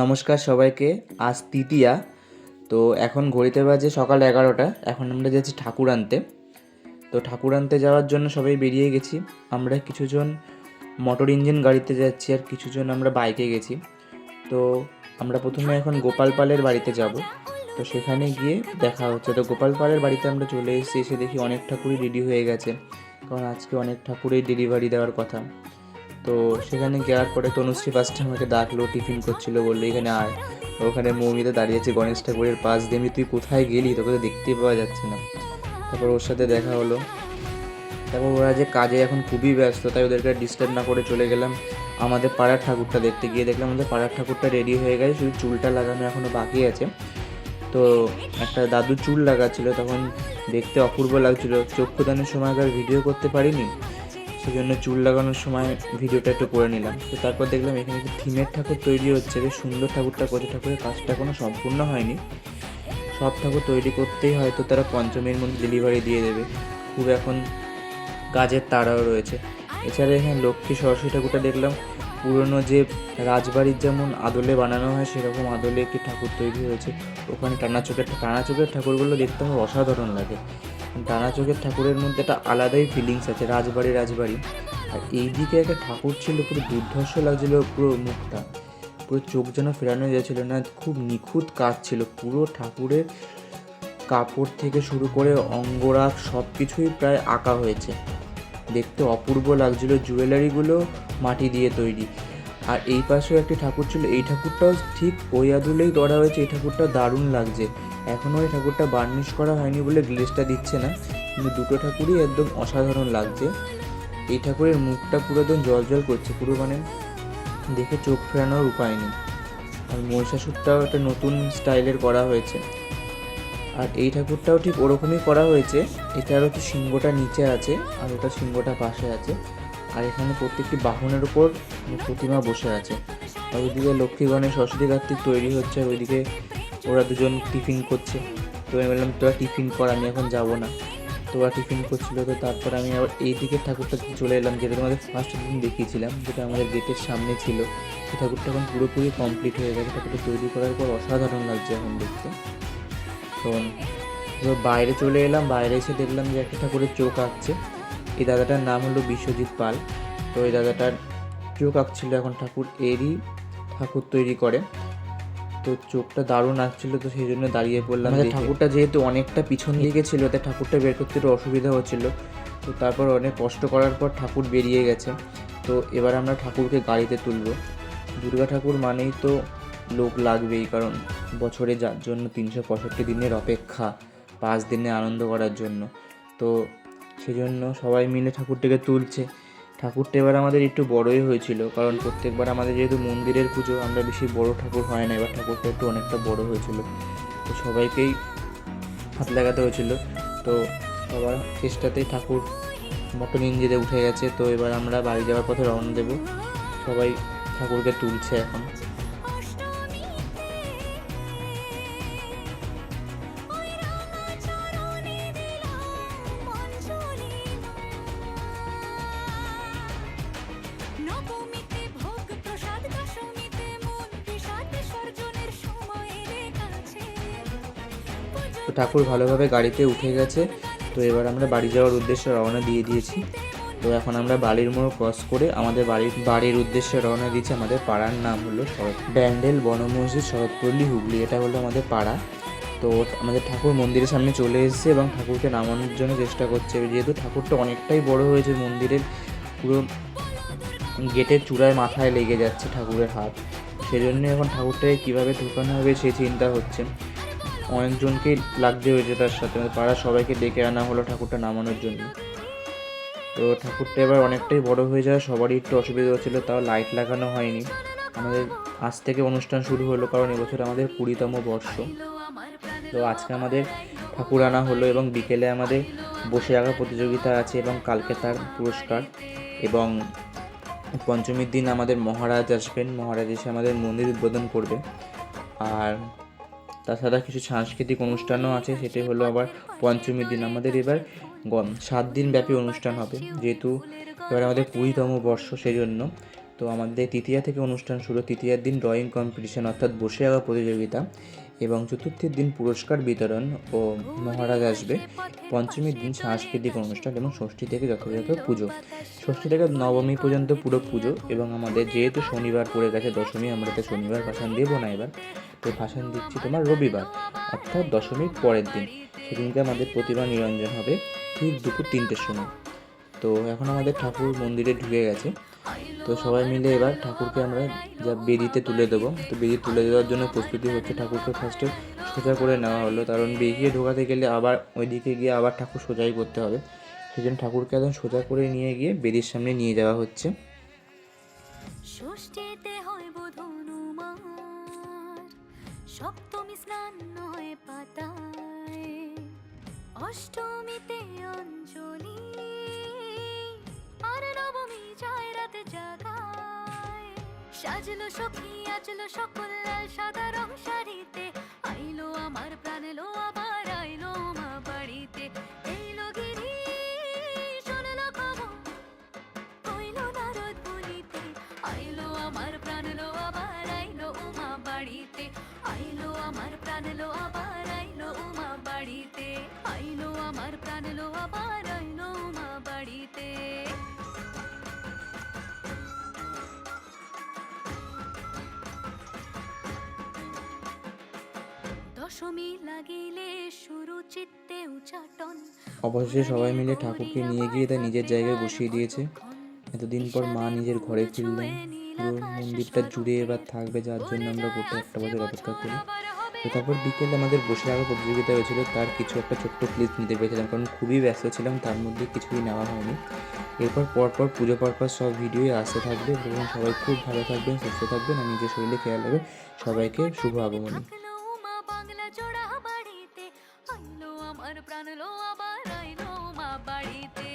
নমস্কার সবাইকে, আজ তৃতীয়া। তো এখন ঘড়িতে বাজে সকাল এগারোটা, এখন আমরা যাচ্ছি ঠাকুর আনতে। তো ঠাকুর আনতে যাওয়ার জন্য সবাই বেরিয়ে গেছি। আমরা কিছুজন মোটর ইঞ্জিন গাড়িতে যাচ্ছি আর কিছুজন আমরা বাইকে গেছি। তো আমরা প্রথমে এখন গোপাল পালের বাড়িতে যাব। তো সেখানে গিয়ে দেখা হচ্ছে। তো গোপাল পালের বাড়িতে আমরা চলে এসেছি, এসে দেখি অনেক ঠাকুরই রেডি হয়ে গেছে। কারণ আজকে অনেক ঠাকুরেই ডেলিভারি দেওয়ার কথা। তো সেখানে যাওয়ার পরে তনুশ্রী ফার্স্টে আমাকে ডাকলো, টিফিন করছিল, বলল, এখানে আয়। ওখানে মৌমিতা দাঁড়িয়ে আছে গণেশ ঠাকুরের পাশ দিয়ে। তুই কোথায় গেলি? তোকে তো দেখতেই পাওয়া যাচ্ছে না। তারপর ওর সাথে দেখা হলো। তারপর ওরা যে কাজে এখন খুবই ব্যস্ত, তাই ওদেরকে ডিস্টার্ব না করে চলে গেলাম। আমাদের পাড়ার ঠাকুরটা দেখতে গিয়ে দেখলাম আমাদের পাড়ার ঠাকুরটা রেডি হয়ে গেছে, শুধু চুলটা লাগানো এখনও বাকি আছে। তো একটা দাদু চুল লাগাচ্ছিল, তখন দেখতে অপূর্ব লাগছিল। চক্ষুদানের সময়কার ভিডিও করতে পারিনি সেই জন্য চুল লাগানোর সময় ভিডিওটা একটু করে নিলাম। তো তারপর দেখলাম এখানে একটু থিমের ঠাকুর তৈরি হচ্ছে, বেশ সুন্দর ঠাকুরটা করছে ঠাকুরের কাজটা কোনো সম্পূর্ণ হয়নি। সব ঠাকুর তৈরি করতেই হয়তো তারা পঞ্চমীর মধ্যে ডেলিভারি দিয়ে দেবে। খুব এখন কাজের তাড়াও রয়েছে। এছাড়া এখানে লক্ষ্মী সরস্বতী ঠাকুরটা দেখলাম পুরনো যে রাজবাড়ির যেমন আদলে বানানো হয়, সেরকম আদলে একটি ঠাকুর তৈরি হয়েছে। ওখানে টানা চোখের টানা চোখের ঠাকুরগুলো দেখতে আমার অসাধারণ লাগে। টানা চোখের ঠাকুরের মধ্যে একটা আলাদাই ফিলিংস আছে, রাজবাড়ি রাজবাড়ি। আর এই দিকে একটা ঠাকুর ছিল, পুরো দুর্ধর্ষ লাগছিল, পুরো মুখটা। পুরো চোখ যেন ফেরানো যাচ্ছিল না, খুব নিখুঁত কাজ ছিল। পুরো ঠাকুরের কাপড় থেকে শুরু করে অঙ্গরাগ সব কিছুই প্রায় আঁকা হয়েছে। দেখতে অপূর্ব লাগছিল। জুয়েলারিগুলো মাটি দিয়ে তৈরি। আর এই পাশেও একটি ঠাকুর ছিল। এই ঠাকুরটাও ঠিক ওই আদুলেই গড়া হয়েছে। এই ঠাকুরটা দারুণ লাগছে। এখনও এই ঠাকুরটা বার্নিশ করা হয়নি বলে গ্লেসটা দিচ্ছে না। কিন্তু দুটো ঠাকুরই একদম অসাধারণ লাগছে। এই ঠাকুরের মুখটা পুরো একদম জল জল করছে। পুরো মানে দেখে চোখ ফেরানোর উপায় নেই। আর মহিষাসুরটাও একটা নতুন স্টাইলের করা হয়েছে। আর এই ঠাকুরটাও ঠিক ওরকমই করা হয়েছে। এটার হচ্ছে সিংহটা নিচে আছে আর ওটা সিংহটা পাশে আছে। আর এখানে প্রত্যেকটি বাহনের উপর প্রতিমা বসে আছে। আর ওইদিকে লক্ষ্মী, গণেশ, সরস্বতী, কার্তিক তৈরি হচ্ছে ওইদিকে ওরা দুজন টিফিন করছে। তো আমি বললাম, তোরা টিফিন কর, আমি এখন যাব না। তো ওরা টিফিন করছিল, তো তারপর আমি আবার এই দিকের ঠাকুরটা চলে এলাম, যেটা তোমাদের ফার্স্ট দিন দেখিয়েছিলাম, যেটা আমাদের গেটের সামনে ছিল। সেই ঠাকুরটা এখন পুরোপুরি কমপ্লিট হয়ে গেছে। ঠাকুরটা তৈরি করার পর অসাধারণ লাগছে এখন দেখতে। তো তো বাইরে চলে এলাম, বাইরে এসে দেখলাম যে একটা ঠাকুরের চোখ আঁকছে। এই দাদাটার নাম হলো বিশ্বজিৎ পাল। তো এই দাদাটার চোখ আঁকছিল এখন ঠাকুর এরই ঠাকুর তৈরি করে। তো চোখটা দারুণ আসছিল তো সেই জন্য দাঁড়িয়ে পড়লাম আমাদের ঠাকুরটা যেহেতু অনেকটা পিছন দিকে ছিল তাই ঠাকুরটা বের করতে একটু অসুবিধা হচ্ছিল। তো তারপর অনেক কষ্ট করার পর ঠাকুর বেরিয়ে গেছে। তো এবার আমরা ঠাকুরকে গাড়িতে তুলবো। দুর্গা ঠাকুর মানেই তো লোক লাগবেই কারণ বছরে যার জন্য তিনশো পঁয়ষট্টি দিনের অপেক্ষা পাঁচ দিনে আনন্দ করার জন্য। তো সেজন্য সবাই মিলে ঠাকুরটাকে তুলছে। ঠাকুরটা এবার আমাদের একটু বড়ই হয়েছিল, কারণ প্রত্যেকবার আমাদের যেহেতু মন্দিরের পুজো, আমরা বেশি বড় ঠাকুর হয় না, এবার ঠাকুরটা একটু অনেকটা বড় হয়েছিল। তো সবাইকেই হাত লাগাতে হয়েছিল। তো সবার চেষ্টাতেই ঠাকুর মটন ইঞ্জিনে উঠে গেছে। তো এবার আমরা বাড়ি যাওয়ার পথে রওনা দেবো। সবাই ঠাকুরকে তুলছে এখন। তো ঠাকুর ভালোভাবে গাড়িতে উঠে গেছে। তো এবার আমরা বাড়ি যাওয়ার উদ্দেশ্যে রওনা দিয়ে দিয়েছি। তো এখন আমরা বাড়ির মোড় ক্রস করে আমাদের বাড়ির বাড়ির উদ্দেশ্যে রওনা দিয়েছি আমাদের পাড়ার নাম হলো শরৎ, ব্যান্ডেল বন মসজিদ, শরৎপল্লী হুগলি। এটা হলো আমাদের পাড়া। তো আমাদের ঠাকুর মন্দিরের সামনে চলে এসেছে এবং ঠাকুরকে নামানোর জন্য চেষ্টা করছে। যেহেতু ঠাকুরটা অনেকটাই বড় হয়েছে মন্দিরের পুরো গেটের চূড়ায় মাথায় লেগে যাচ্ছে ঠাকুরের হাত। সেজন্য এখন ঠাকুরটাকে কীভাবে ঢুকানো হবে সেই চিন্তা হচ্ছে। অনেকজনকেই লাগতে হয়েছে তার সাথে। আমাদের পাড়ার সবাইকে ডেকে আনা হলো ঠাকুরটা নামানোর জন্য। তো ঠাকুরটা এবার অনেকটাই বড় হয়ে যায় সবারই একটু অসুবিধা হচ্ছিল, তাও লাইট লাগানো হয়নি। আমাদের আজ থেকে অনুষ্ঠান শুরু হলো, কারণ এবছর আমাদের কুড়িতম বর্ষ। তো আজকে আমাদের ঠাকুর আনা হলো এবং বিকেলে আমাদের বসে আঁকা প্রতিযোগিতা আছে এবং কালকে তার পুরস্কার। এবং পঞ্চমীর দিন আমাদের মহারাজ আসবেন, মহারাজ এসে আমাদের মন্দির উদ্বোধন করবে। আর তাছাড়া কিছু সাংস্কৃতিক অনুষ্ঠানও আছে, সেটি হলো আবার পঞ্চমীর দিন। আমাদের এবার সাত দিন ব্যাপী অনুষ্ঠান হবে, যেহেতু এবার আমাদের কুড়িতম বর্ষ সেই জন্য তো আমাদের তৃতীয়া থেকে অনুষ্ঠান শুরু, তৃতীয়ার দিন ড্রয়িং কম্পিটিশন অর্থাৎ বসে আঁকা প্রতিযোগিতা এবং চতুর্থের দিন পুরস্কার বিতরণ ও মহারাজ আসবে। পঞ্চমীর দিন সাংস্কৃতিক অনুষ্ঠান এবং ষষ্ঠী থেকে যথাযথ পুজো। ষষ্ঠী থেকে নবমী পর্যন্ত পুরো পুজো এবং আমাদের যেহেতু শনিবার পড়ে গেছে দশমী, আমরা তো শনিবার ভাসান দেবো না এবার। তো ভাসান দিচ্ছি তোমার রবিবার, অর্থাৎ দশমীর পরের দিন। সেদিনকে আমাদের প্রতিমা নিরঞ্জন হবে ঠিক দুপুর তিনটের সময়। তো এখন আমাদের ঠাকুর মন্দিরে ঢুকে গেছে। তো সবাই মিলে এবার ঠাকুরকে আমরা যা বেদিতে তুলে দেবো। তো বেদি তুলে দেওয়ার জন্য প্রস্তুতি হচ্ছে ঠাকুরকে ফার্স্টে সোজা করে নেওয়া হলো। কারণ বেরিয়ে ঢোকাতে গেলে আবার ওইদিকে গিয়ে আবার ঠাকুর সোজাই করতে হবে। সেই জন্য ঠাকুরকে একদম সোজা করে নিয়ে গিয়ে বেদির সামনে নিয়ে যাওয়া হচ্ছে। ষষ্ঠীতে হয় সপ্তমী স্নান নয় পাতায় অষ্টমীতে অঞ্জলি আর নবমী যায় রাতে জাগায়। সাজলো সখী আজলো সকল লাল সাদা রং শাড়িতে, আইলো আমার প্রাণ আমার প্রাণ লো আবার আইলো উমা বাড়িতে। আইলো আমার প্রাণ লো আবার আইলো উমা বাড়িতে। দশমী লাগিলে শুরু চিত্তে উচাটন। অবশেষে সবাই মিলে ঠাকুরকে নিয়ে গিয়ে তার নিজের জায়গায় বসিয়ে দিয়েছে। এতদিন পর মা নিজের ঘরে ফিরলেন। পুরো মন্দিরটা জুড়ে এবার থাকবে যার জন্য আমরা গোটা একটা বছর অপেক্ষা করি। তো তারপর বিকেলে আমাদের বসে আঁকা প্রতিযোগিতা হয়েছিল, তার কিছু একটা ছোট্ট ক্লিপ নিতে পেরেছিলাম কারণ খুবই ব্যস্ত ছিলাম, তার মধ্যে কিছুই নেওয়া হয়নি। এরপর পরপর পুজো পরপর সব ভিডিওই আসতে থাকবে এবং সবাই খুব ভালো থাকবেন, সুস্থ থাকবেন আর নিজের শরীরে খেয়াল রাখবেন। সবাইকে শুভ আগমনী। আমার প্রাণ লো আবার আইলো মা বাড়িতে।